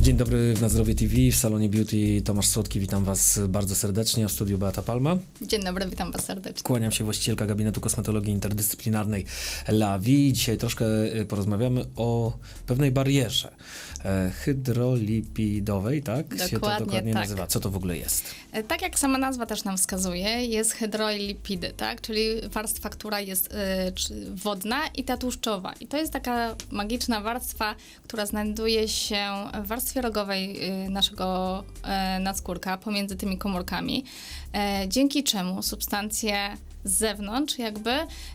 Dzień dobry w Nazdrowie TV, w salonie Beauty Tomasz Słodki, witam Was bardzo serdecznie, w studiu Beata Palma. Dzień dobry, witam Was serdecznie. Kłaniam się właścicielka gabinetu kosmetologii interdyscyplinarnej LAVI. Dzisiaj troszkę y, porozmawiamy o pewnej barierze e, hydrolipidowej, tak? się to Dokładnie dokładnie tak. nazywa. Co to w ogóle jest? E, Tak jak sama nazwa też nam wskazuje, jest hydrolipidy, tak? Czyli warstwa, która jest wodna i ta tłuszczowa. I to jest taka magiczna warstwa, która znajduje się w warstwie rogowej y, naszego e, nadskórka, pomiędzy tymi komórkami, e, dzięki czemu substancje z zewnątrz jakby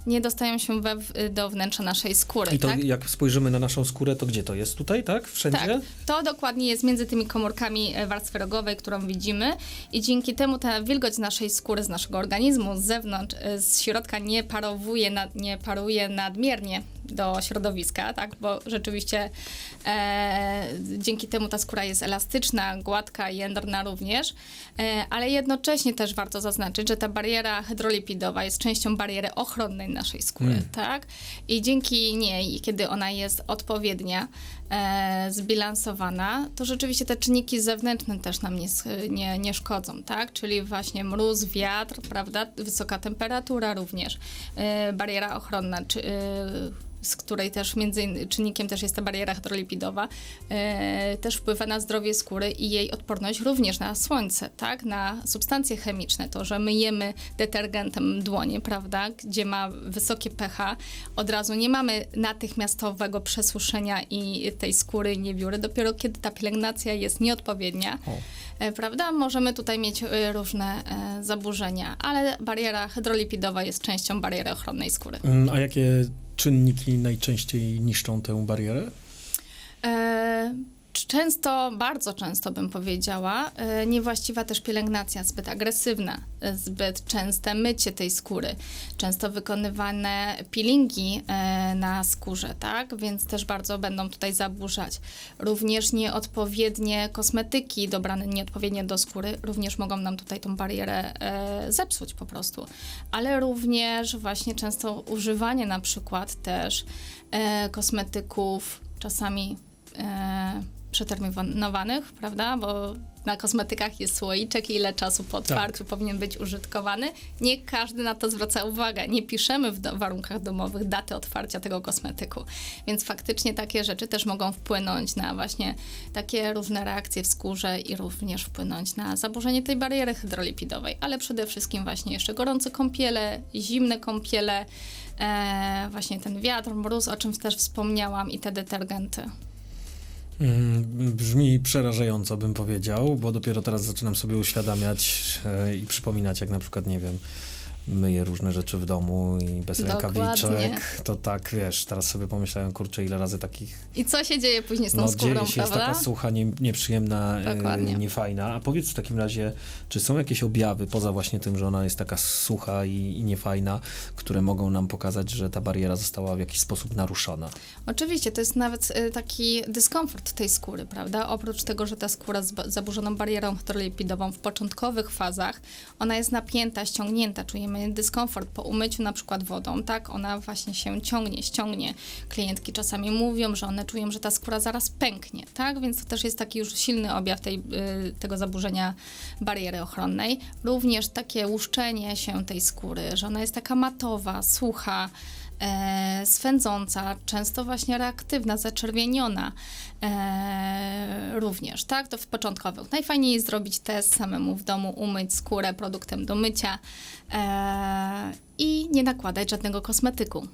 nie dostają się we, do wnętrza naszej skóry, I to tak? jak spojrzymy na naszą skórę, to gdzie to jest? Tutaj, tak? Wszędzie? Tak, to dokładnie jest między tymi komórkami e, warstwy rogowej, którą widzimy i dzięki temu ta wilgoć z naszej skóry, z naszego organizmu, z zewnątrz, e, z środka nie parowuje, nad, nie paruje nadmiernie do środowiska, tak, bo rzeczywiście e, dzięki temu ta skóra jest elastyczna, gładka, jędrna również, e, ale jednocześnie też warto zaznaczyć, że ta bariera hydrolipidowa jest częścią bariery ochronnej naszej skóry, Mm. tak, i dzięki niej, kiedy ona jest odpowiednia, e, zbilansowana, to rzeczywiście te czynniki zewnętrzne też nam nie, nie, nie szkodzą, tak? Czyli właśnie mróz, wiatr, prawda? Wysoka temperatura również, e, bariera ochronna, czy, e, z której też między innymi czynnikiem też jest ta bariera hydrolipidowa, e, też wpływa na zdrowie skóry i jej odporność również na słońce, tak? Na substancje chemiczne, to, że myjemy detergentem dłonie, prawda? Gdzie ma wysokie pH, od razu nie mamy natychmiastowego przesuszenia i tej skóry nie wióry. Dopiero kiedy ta pielęgnacja jest nieodpowiednia, O. e, prawda, możemy tutaj mieć e, różne e, zaburzenia, ale bariera hydrolipidowa jest częścią bariery ochronnej skóry. Mm, A jakie czynniki najczęściej niszczą tę barierę? Często, bardzo często bym powiedziała, e, niewłaściwa też pielęgnacja, zbyt agresywna, zbyt częste mycie tej skóry, często wykonywane peelingi e, na skórze, tak? Więc też bardzo będą tutaj zaburzać. Również nieodpowiednie kosmetyki dobrane nieodpowiednio do skóry również mogą nam tutaj tą barierę e, zepsuć po prostu. Ale również właśnie często używanie na przykład też kosmetyków czasami przeterminowanych, prawda? Bo na kosmetykach jest słoiczek ile czasu po otwarciu powinien być użytkowany. Nie każdy na to zwraca uwagę. Nie piszemy w do- warunkach domowych daty otwarcia tego kosmetyku. Więc faktycznie takie rzeczy też mogą wpłynąć na właśnie takie różne reakcje w skórze i również wpłynąć na zaburzenie tej bariery hydrolipidowej. Ale przede wszystkim właśnie jeszcze gorące kąpiele, zimne kąpiele, e, właśnie ten wiatr, mróz, o czym też wspomniałam i te detergenty. Mm, Brzmi przerażająco, bym powiedział, bo dopiero teraz zaczynam sobie uświadamiać e, i przypominać, jak na przykład, nie wiem, myję różne rzeczy w domu i bez Dokładnie. rękawiczek. To tak, wiesz, teraz sobie pomyślałem, kurczę, ile razy takich I co się dzieje później z tą no, skórą, dzieje się, jest prawda? taka sucha, nie, nieprzyjemna, e, Dokładnie. niefajna. A powiedz w takim razie, czy są jakieś objawy, poza właśnie tym, że ona jest taka sucha i, i niefajna, które mogą nam pokazać, że ta bariera została w jakiś sposób naruszona? Oczywiście, to jest nawet y, taki dyskomfort tej skóry, prawda? Oprócz tego, że ta skóra z zaburzoną barierą hydrolipidową w początkowych fazach, ona jest napięta, ściągnięta, czujemy dyskomfort po umyciu na przykład wodą, tak? Ona właśnie się ciągnie, ściągnie. Klientki czasami mówią, że one czują, że ta skóra zaraz pęknie, tak? Więc to też jest taki już silny objaw tej, y, tego zaburzenia bariery ochronnej. Również takie łuszczenie się tej skóry, że ona jest taka matowa, sucha, e, swędząca, często właśnie reaktywna, zaczerwieniona e, również, tak? To w początkowych. Najfajniej jest zrobić test samemu w domu, umyć skórę produktem do mycia e, i nie nakładać żadnego kosmetyku.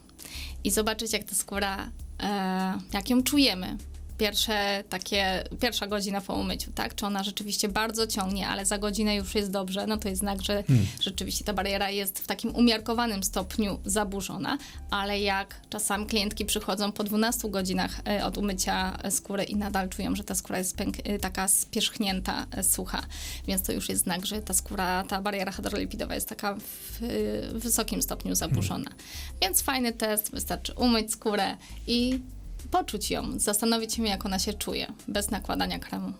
I zobaczyć, jak ta skóra, e, jak ją czujemy. Pierwsze takie, pierwsza godzina po umyciu, tak? Czy ona rzeczywiście bardzo ciągnie, ale za godzinę już jest dobrze, no to jest znak, że rzeczywiście ta bariera jest w takim umiarkowanym stopniu zaburzona, ale jak czasami klientki przychodzą po 12 godzinach e, od umycia skóry i nadal czują, że ta skóra jest e, taka spierzchnięta, e, sucha, więc to już jest znak, że ta skóra, ta bariera hydrolipidowa jest taka w wysokim stopniu zaburzona. Więc fajny test, wystarczy umyć skórę i poczuć ją, zastanowić się, jak ona się czuje, bez nakładania kremu.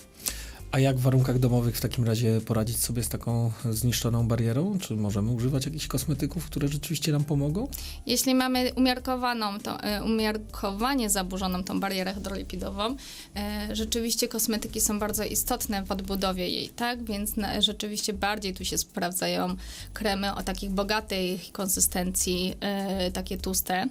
A jak w warunkach domowych w takim razie poradzić sobie z taką zniszczoną barierą? Czy możemy używać jakichś kosmetyków, które rzeczywiście nam pomogą? Jeśli mamy umiarkowaną, to, e, umiarkowanie zaburzoną tą barierę hydrolipidową, e, rzeczywiście kosmetyki są bardzo istotne w odbudowie jej, tak? Więc rzeczywiście bardziej tu się sprawdzają kremy o takich bogatej konsystencji, e, takie tłuste.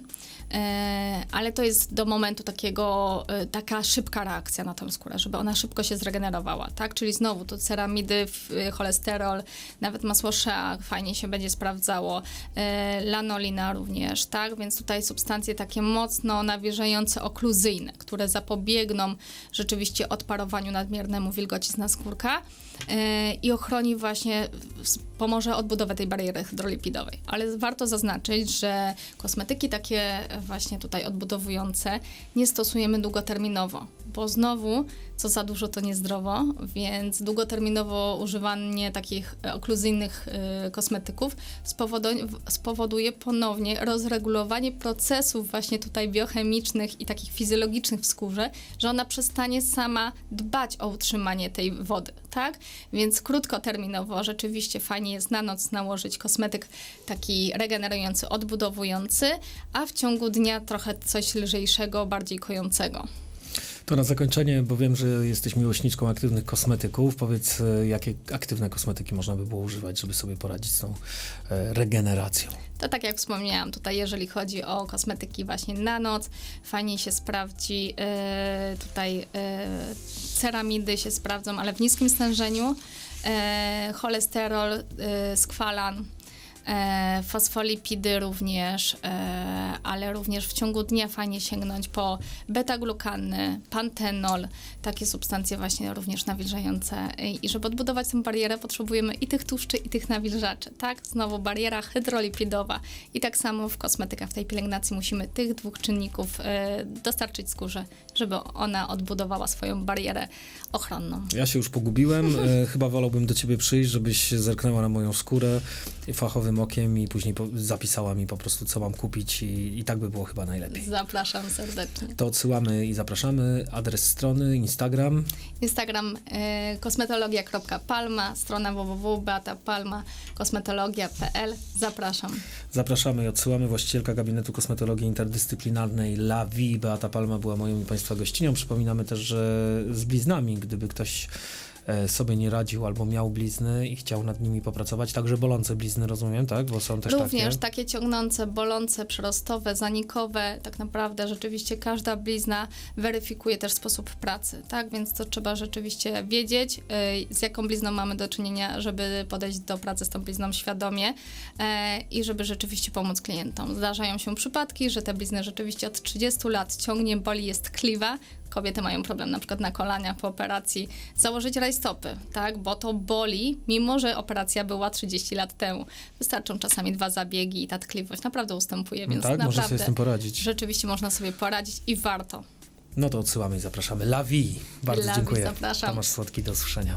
Ale to jest do momentu takiego, taka szybka reakcja na tę skórę, żeby ona szybko się zregenerowała, tak? Czyli znowu tu ceramidy, y, cholesterol, nawet masło shea fajnie się będzie sprawdzało, e, lanolina również, tak? Więc tutaj substancje takie mocno nawilżające, okluzyjne, które zapobiegną rzeczywiście odparowaniu nadmiernemu wilgoci z naskórka i ochroni właśnie, pomoże odbudowę tej bariery hydrolipidowej. Ale warto zaznaczyć, że kosmetyki takie właśnie tutaj odbudowujące nie stosujemy długoterminowo, bo znowu, co za dużo to niezdrowo, więc długoterminowo używanie takich e, okluzyjnych e, kosmetyków spowodu- spowoduje ponownie rozregulowanie procesów właśnie tutaj biochemicznych i takich fizjologicznych w skórze, że ona przestanie sama dbać o utrzymanie tej wody, tak? Więc krótkoterminowo rzeczywiście fajnie jest na noc nałożyć kosmetyk taki regenerujący, odbudowujący, a w ciągu dnia trochę coś lżejszego, bardziej kojącego. To na zakończenie, bo wiem, że jesteś miłośniczką aktywnych kosmetyków. Powiedz, e, jakie aktywne kosmetyki można by było używać, żeby sobie poradzić z tą e, regeneracją? To tak jak wspomniałam tutaj, jeżeli chodzi o kosmetyki właśnie na noc, fajnie się sprawdzi e, tutaj e, ceramidy się sprawdzą, ale w niskim stężeniu, e, cholesterol, skwalan, fosfolipidy również, e, ale również w ciągu dnia fajnie sięgnąć po beta-glukany, pantenol, takie substancje właśnie również nawilżające. I żeby odbudować tę barierę, potrzebujemy i tych tłuszczy, i tych nawilżaczy, tak? Znowu bariera hydrolipidowa. I tak samo w kosmetykach, w tej pielęgnacji musimy tych dwóch czynników e, dostarczyć skórze, żeby ona odbudowała swoją barierę ochronną. Ja się już pogubiłem. E, chyba wolałbym do ciebie przyjść, żebyś zerknęła na moją skórę fachowym okiem i później po, zapisała mi po prostu, co mam kupić i, i tak by było chyba najlepiej. Zapraszam serdecznie. To odsyłamy i zapraszamy. Adres strony, Instagram. Instagram e, kosmetologia.palma, strona www.beatapalma, kosmetologia.pl. Zapraszam. Zapraszamy i odsyłamy. Właścicielka Gabinetu Kosmetologii Interdyscyplinarnej La Vie, Beata Palma, była moją i Państwa gościnią. Przypominamy też, że z bliznami, gdyby ktoś sobie nie radził albo miał blizny i chciał nad nimi popracować, także bolące blizny, rozumiem, tak? Bo są też Również takie. takie ciągnące, bolące, przyrostowe, zanikowe, tak naprawdę rzeczywiście każda blizna weryfikuje też sposób pracy, tak? Więc to trzeba rzeczywiście wiedzieć, y, z jaką blizną mamy do czynienia, żeby podejść do pracy z tą blizną świadomie e, i żeby rzeczywiście pomóc klientom. Zdarzają się przypadki, że te blizny rzeczywiście od 30 lat ciągnie, boli, jest tkliwa, Kobiety mają problem na przykład na kolaniach po operacji założyć rajstopy, tak, bo to boli, mimo że operacja była 30 lat temu. Wystarczą czasami dwa zabiegi i ta tkliwość naprawdę ustępuje, więc tak, można sobie naprawdę z tym poradzić. rzeczywiście można sobie poradzić i warto. No to odsyłamy i zapraszamy. La Vie. Bardzo La dziękuję. zapraszam. Tomasz Słodki, do usłyszenia.